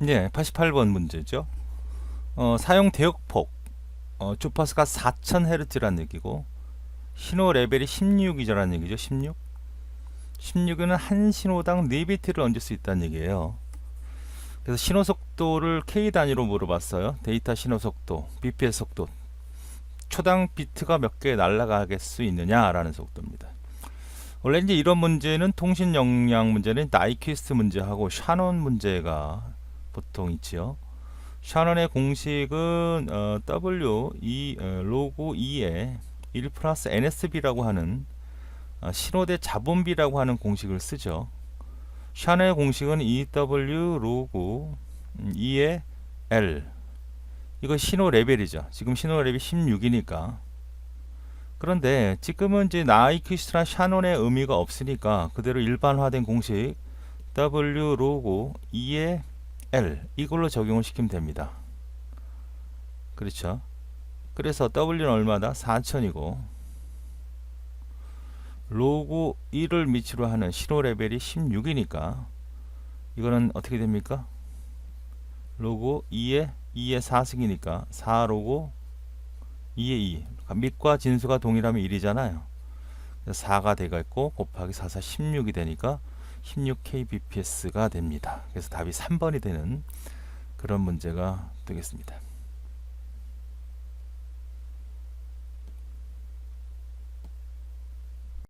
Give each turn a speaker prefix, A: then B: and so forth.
A: 네, 88번 문제죠. 어, 사용 대역폭 어, 주파수가 4000Hz라는 얘기고 신호 레벨이 16이라는 얘기죠. 16. 16은 한 신호당 4비트를 얹을 수 있다는 얘기예요. 그래서 신호 속도를 K 단위로 물어봤어요. 데이터 신호 속도, bps 속도. 초당 비트가 몇 개 날아가겠 수 있느냐라는 속도입니다. 원래 이제 이런 문제는 통신 역량 문제는 나이퀴스트 문제하고 샤논 문제가 보통 있지요. 샤논의 공식은 어, W E 어, 로고 2에 1 플러스 NSB라고 하는 어, 신호대 자본비라고 하는 공식을 쓰죠. 샤넬 공식은 EW 로고 2의 L 이거 신호 레벨이죠. 지금 신호 레벨이 16이니까 그런데 지금은 이제 나이퀴스트나 샤논의 의미가 없으니까 그대로 일반화된 공식 W 로고 2의 L 이걸로 적용을 시키면 됩니다. 그렇죠. 그래서 W는 얼마다? 4000이고 로고 1을 미치로 하는 신호 레벨이 16이니까 이거는 어떻게 됩니까? 로고 2의 2의 4승이니까 4 로고 2의 2 그러니까 밑과 진수가 동일하면 1이잖아요. 4가 되겠고 곱하기 4, 4, 16이 되니까 16kbps가 됩니다. 그래서 답이 3번이 되는 그런 문제가 되겠습니다.